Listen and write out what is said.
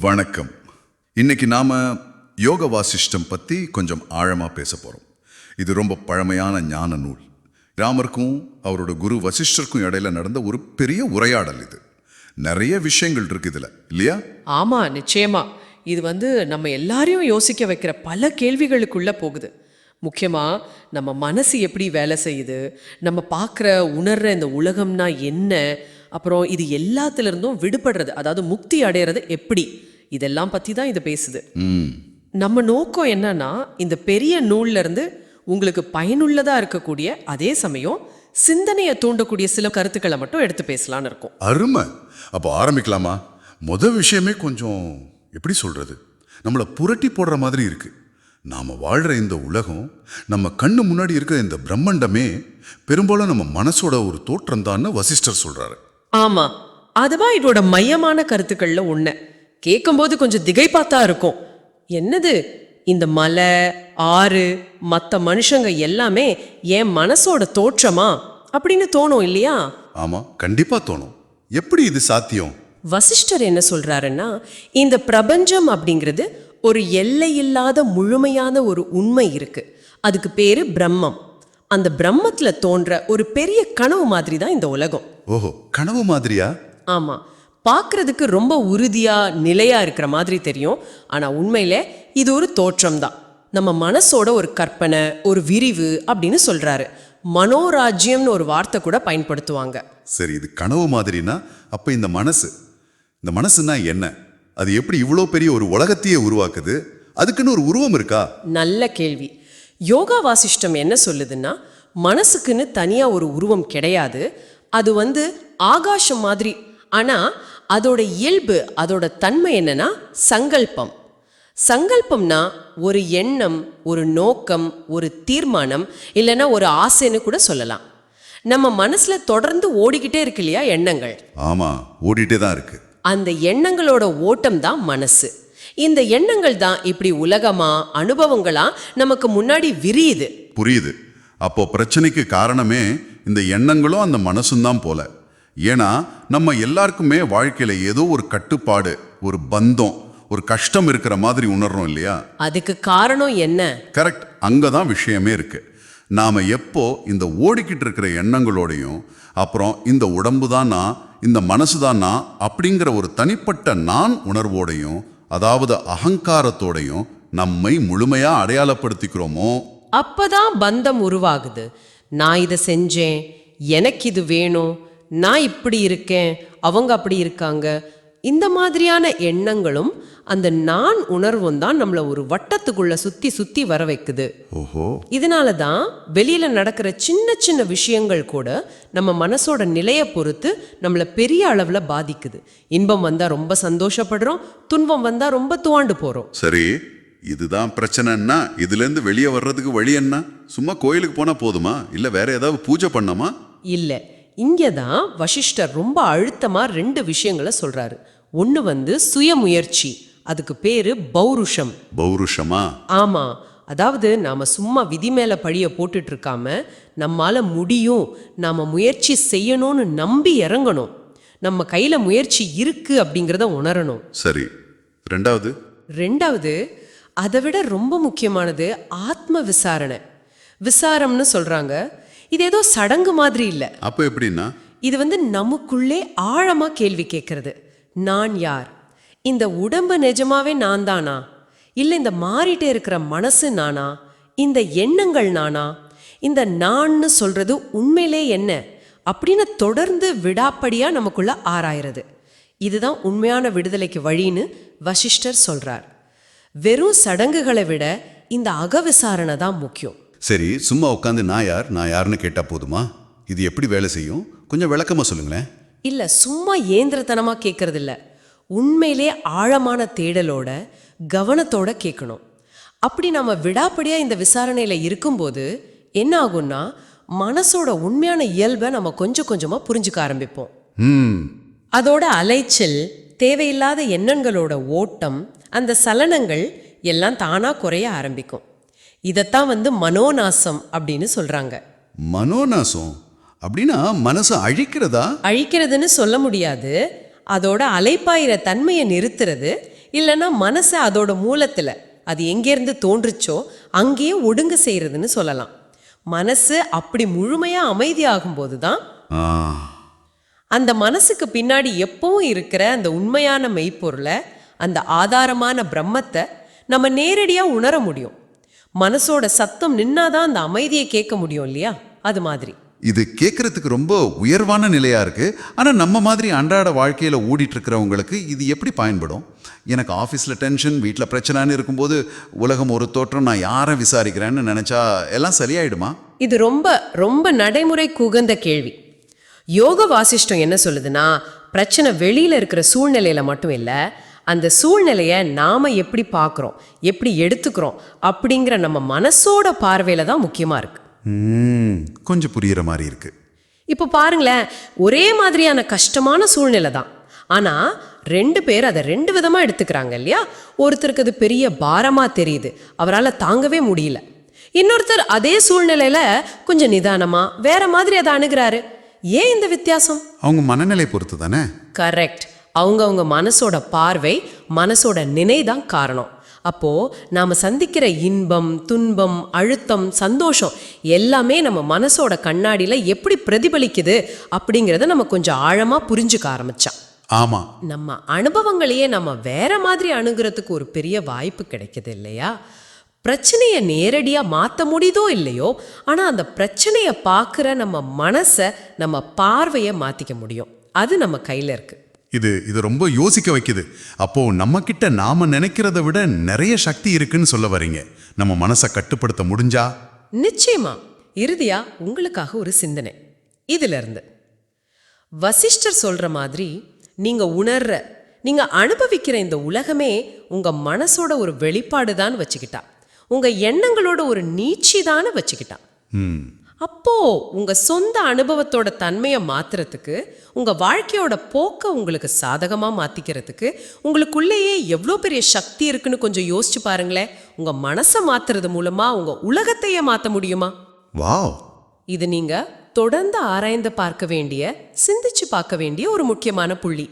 வணக்கம். இன்னைக்கு நாம யோக வாசிஷ்டம் பத்தி கொஞ்சம் ஆழமா பேச போறோம். இது ரொம்ப பழமையான ஞான நூல். ராமருக்கும் அவரோட குரு வசிஷ்டருக்கும் இடையில நடந்த ஒரு பெரிய உரையாடல் இது. நிறைய விஷயங்கள் இருக்கு இதுல இல்லையா? ஆமா நிச்சயமா. இது வந்து நம்ம எல்லாரையும் யோசிக்க வைக்கிற பல கேள்விகளுக்குள்ள போகுது. முக்கியமாக நம்ம மனசு எப்படி வேலை செய்யுது? நம்ம பார்க்குற உணர்கிற இந்த உலகம்னா என்ன? அப்புறம் இது எல்லாத்துலேருந்தும் விடுபடுறது அதாவது முக்தி அடையிறது எப்படி? இதெல்லாம் பத்தி தான் இது பேசுது. நம்ம நோக்கம் என்னன்னா இந்த பெரிய நூல்ல இருந்து உங்களுக்கு பயனுள்ளதா இருக்கக்கூடிய அதே சமயம் சிந்தனையை தூண்டக்கூடிய சில கருத்துக்களை மட்டும் எடுத்து பேசலாம்னு இருக்கோம். அருமை. அப்போ ஆரம்பிக்கலாமா? முத விஷயமே கொஞ்சம் எப்படி சொல்றது? நம்மளை புரட்டி போடுற மாதிரி இருக்கு. நாம வாழ்ற இந்த உலகம் நம்ம கண்ணு முன்னாடி இருக்கிற இந்த பிரம்மாண்டமே பெரும்பாலும் நம்ம மனசோட ஒரு தோற்றம் வசிஷ்டர் சொல்றாரு. ஆமா. அதுவா இதோட மையமான கருத்துக்கள்ல ஒண்ணு. கேட்கும்போது கொஞ்சம் திகைப்பாத்தா இருக்கும். என்னது? இந்த மலை ஆறு மத்த மனுஷங்க எல்லாமே என் மனசோட தோற்றமா? அப்படின்னு தோணும் இல்லையா? ஆமா கண்டிப்பா தோணும். எப்படி இது சாத்தியம்? வசிஷ்டர் என்ன சொல்றாருன்னா இந்த பிரபஞ்சம் அப்படிங்கிறது ஒரு எல்லையில்லாத முழுமையான ஒரு உண்மை இருக்கு. அதுக்கு பேரு பிரம்மம். அந்த பிரம்மத்துல தோன்ற ஒரு பெரிய கனவு மாதிரி தான் இந்த உலகம். ஓஹோ கனவு மாதிரியா? ஆமா. பார்க்கறதுக்கு ரொம்ப உறுதியா நிலையா இருக்கிற மாதிரி தெரியும். ஆனா உண்மையில இது ஒரு தோற்றம் தான் நம்ம மனசோட ஒரு கற்பனை ஒரு விரிவு அப்படின்னு சொல்றாரு. மனோராஜ்யம்னு ஒரு வார்த்தை கூட பயன்படுத்துவாங்க. சரி இது கனவு மாதிரினா அப்ப இந்த மனசு இந்த மனசுனா என்ன? அது எப்படி இவ்வளோ பெரிய ஒரு உலகத்தையே உருவாக்குது? அதுக்குன்னு ஒரு உருவம் இருக்கா? நல்ல கேள்வி. யோகா வாசிஷ்டம் என்ன சொல்லுதுன்னா மனசுக்குன்னு தனியா ஒரு உருவம் கிடையாது. அது வந்து ஆகாசம் மாதிரி ஆனா அதோட இயல்பு அதோட தன்மை என்னன்னா சங்கல்பம். சங்கல்பம்னா ஒரு எண்ணம் ஒரு நோக்கம் ஒரு தீர்மானம் இல்லைன்னா ஒரு ஆசைன்னு கூட சொல்லலாம். நம்ம மனசுல தொடர்ந்து ஓடிக்கிட்டே இருக்கு இல்லையா எண்ணங்கள்? ஆமா ஓடிட்டே தான் இருக்கு. அந்த எண்ணங்களோட ஓட்டம் தான் மனசு. இந்த எண்ணங்கள் தான் இப்படி உலகமா அனுபவங்களா நமக்கு முன்னாடி விரியுது. புரியுது. அப்போ பிரச்சனைக்கு காரணமே இந்த எண்ணங்களும் அந்த மனசும் தான் போல. ஏன்னா நம்ம எல்லாருக்குமே வாழ்க்கையில ஏதோ ஒரு கட்டுப்பாடு ஒரு பந்தம் ஒரு கஷ்டம் இருக்கிற மாதிரி உணர்றோம் இல்லையா? அதுக்கு காரணம் என்ன? கரெக்ட் அங்கே தான் விஷயமே இருக்கு. நாம எப்போ இந்த ஓடிக்கிட்டு இருக்கிற எண்ணங்களோடையும் அப்புறம் இந்த உடம்பு தான் இந்த மனசு தான் அப்படிங்கிற ஒரு தனிப்பட்ட நான் உணர்வோடையும் அதாவது அகங்காரத்தோடையும் நம்மை முழுமையா அடையாளப்படுத்திக்கிறோமோ? அப்பதான் பந்தம் உருவாகுது. நான் இதை செஞ்சேன் எனக்கு இது வேணும் நான் இப்படி இருக்கேன் அவங்க அப்படி இருக்காங்க. இந்த மாதிரியான எண்ணங்களும் அந்த நான் உணர்வும் தான் நம்மளை ஒரு வட்டத்துக்குள்ள சுத்தி சுத்தி வர வைக்குது. ஓஹோ. இதனால தான் வெளியில நடக்கிற சின்ன சின்ன விஷயங்கள் கூட நம்ம மனசோட நிலையை பொறுத்து நம்மள பெரிய அளவுல பாதிக்குது. இன்பம் வந்தா ரொம்ப சந்தோஷப்படுறோம் துன்பம் வந்தா ரொம்ப துவாண்டு போறோம். சரி இதுதான் பிரச்சனைன்னா இதுலேருந்து வெளியே வர்றதுக்கு வழி என்ன? சும்மா கோயிலுக்கு போனா போதுமா? இல்ல வேற ஏதாவது பூஜை பண்ணமா இல்ல. இங்கே தான் வசிஷ்டர் ரொம்ப அழுத்தமா ரெண்டு விஷயங்களை சொல்றாரு. ஒன்று வந்து சுயமுயற்சி அதுக்கு பேரு பௌருஷம். பௌருஷமா? ஆமா. அதாவது நாம சும்மா விதி மேல பழிய போட்டுட்டு இருக்காம நம்மால முடியும். நாம முயற்சி செய்யணும்னு நம்பி இறங்கணும். நம்ம கையில முயற்சி இருக்கு அப்படிங்கிறத உணரணும். சரி. ரெண்டாவது? ரெண்டாவது அதை விட ரொம்ப முக்கியமானது ஆத்ம விசாரணை. விசாரம்னு சொல்றாங்க. இது ஏதோ சடங்கு மாதிரி இல்லை. அப்போ எப்படின்னா? இது வந்து நமக்குள்ளே ஆழமா கேள்வி கேட்கறது. நான் யார்? இந்த உடம்பு நிஜமாவே நான் தானா? இல்லை இந்த மாறிட்டே இருக்கிற மனசு நானா? இந்த எண்ணங்கள் நானா? இந்த நான்னு சொல்றது உண்மையிலே என்ன? அப்படின்னு தொடர்ந்து விடாப்படியா நமக்குள்ள ஆராயிறது. இதுதான் உண்மையான விடுதலைக்கு வழின்னு வசிஷ்டர் சொல்றார். வெறும் சடங்குகளை விட இந்த அகவிசாரணை தான் முக்கியம். சரி சும்மா உட்காந்து நான் யார் நான் யாருன்னு கேட்டா போதுமா? இது எப்படி வேலை செய்யும்? கொஞ்சம் விளக்கமா சொல்லுங்களேன். இல்ல சும்மா ஏந்திரத்தனமா கேட்கறது இல்ல உண்மையிலே ஆழமான தேடலோட கவனத்தோட கேட்கணும் அப்படி நம்ம விடாப்படியா இந்த விசாரணையில இருக்கும்போது என்ன ஆகும்னா மனசோட உண்மையான இயல்பை நம்ம கொஞ்சம் கொஞ்சமா புரிஞ்சுக்க ஆரம்பிப்போம். ம். அதோட அலைச்சல் தேவையில்லாத எண்ணங்களோட ஓட்டம் அந்த சலனங்கள் எல்லாம் தானா குறைய ஆரம்பிக்கும். இதைத்தான் வந்து மனோநாசம் அப்படின்னு சொல்றாங்க. மனோநாசம்? அப்படின்னா மனசை அழிக்கிறதா? அழிக்கிறதுன்னு சொல்ல முடியாது. அதோட அலைப்பாயிர தன்மையை நிறுத்துறது. இல்லைன்னா மனசை அதோட மூலத்துல அது எங்கேருந்து தோன்றுச்சோ அங்கேயே ஒடுங்க செய்யறதுன்னு சொல்லலாம். மனசு அப்படி முழுமையா அமைதியாகும் போதுதான் ஆ, அந்த மனசுக்கு பின்னாடி எப்பவும் இருக்கிற அந்த உண்மையான மெய்ப்பொருளை அந்த ஆதாரமான பிரம்மத்தை நம்ம நேரடியா உணர முடியும். மனசோட சத்தம் நின்னாதான் அந்த அமைதியை கேட்க முடியும் இல்லையா? அது மாதிரி. இது கேட்கறதுக்கு ரொம்ப உயர்வான நிலையா இருக்கு. ஆனா நம்ம மாதிரி அன்றாட வாழ்க்கையில ஓடிட்டு இருக்கிறவங்களுக்கு இது எப்படி பயன்படும்? எனக்கு ஆஃபீஸில் டென்ஷன் வீட்டில் பிரச்சனைன்னு இருக்கும்போது உலகம் ஒரு தோற்றம் நான் யாரை விசாரிக்கிறேன்னு நினைச்சா எல்லாம் சரியாயிடுமா? இது ரொம்ப ரொம்ப நடைமுறை குகந்த கேள்வி. யோக வாசிஷ்டம் என்ன சொல்லுதுன்னா பிரச்சனை வெளியில இருக்கிற சூழ்நிலையில மட்டும் இல்ல அந்த சூழ்நிலையை நாம எப்படி பார்க்குறோம் எப்படி எடுத்துக்கிறோம் அப்படிங்கிற நம்ம மனசோட பார்வையில தான் முக்கியமா இருக்கு. ம், கொஞ்சம் புரியுற மாதிரி இருக்கு. இப்போ பாருங்களேன் ஒரே மாதிரியான கஷ்டமான சூழ்நிலை தான். ஆனா ரெண்டு பேர் அதை ரெண்டு விதமா எடுத்துக்கிறாங்க இல்லையா? ஒருத்தருக்கு அது பெரிய பாரமா தெரியுது அவரால் தாங்கவே முடியல. இன்னொருத்தர் அதே சூழ்நிலையில கொஞ்சம் நிதானமா வேற மாதிரி அதை அணுகிறாரு. ஏன் இந்த வித்தியாசம்? அவங்க மனநிலை பொறுத்து தானே கரெக்ட் அவங்கவங்க மனசோட பார்வை மனசோட நினை தான் காரணம். அப்போ நாம சந்திக்கிற இன்பம் துன்பம் அழுத்தம் சந்தோஷம் எல்லாமே நம்ம மனசோட கண்ணாடியில எப்படி பிரதிபலிக்குது அப்படிங்கிறத நம்ம கொஞ்சம் ஆழமா புரிஞ்சுக்க ஆரம்பிச்சா ஆமா. நம்ம அனுபவங்களையே நம்ம வேற மாதிரி அணுகிறதுக்கு ஒரு பெரிய வாய்ப்பு கிடைக்குது இல்லையா? பிரச்சனையை நேரடியா மாத்த முடியுதோ இல்லையோ ஆனா அந்த பிரச்சனையை பார்க்குற நம்ம மனசை நம்ம பார்வையை மாத்திக்க முடியும். அது நம்ம கையில இருக்கு. இது இது ரொம்ப யோசிக்க வைக்குது. அப்போ நம்ம கிட்ட நாம நினைக்கிறத விட நிறைய சக்தி இருக்குன்னு சொல்ல வரீங்க. நம்ம மனசை கட்டுப்படுத்த முடிஞ்சா? நிச்சயமா. இறுதியா உங்களுக்காக ஒரு சிந்தனை. இதுல இருந்து வசிஷ்டர் சொல்ற மாதிரி நீங்க உணர்ற நீங்க அனுபவிக்கிற இந்த உலகமே உங்க மனசோட ஒரு வெளிப்பாடு தான் வச்சுக்கிட்டா. உங்க எண்ணங்களோட ஒரு நீட்சி தானே வச்சுக்கிட்டா அப்போ உங்க சொந்த அனுபவத்தோட தன்மையை மாத்துறதுக்கு உங்க வாழ்க்கையோட போக்க உங்களுக்கு சாதகமா மாத்திக்கிறதுக்கு உங்களுக்குள்ளேயே எவ்வளோ பெரிய சக்தி இருக்குன்னு கொஞ்சம் யோசிச்சு பாருங்களேன். உங்க மனசை மாத்துறது மூலமா உங்க உலகத்தையே மாத்த முடியுமா? வாவ். இது நீங்க தொடர்ந்து ஆராய்ந்து பார்க்க வேண்டிய சிந்திச்சு பார்க்க வேண்டிய ஒரு முக்கியமான புள்ளி.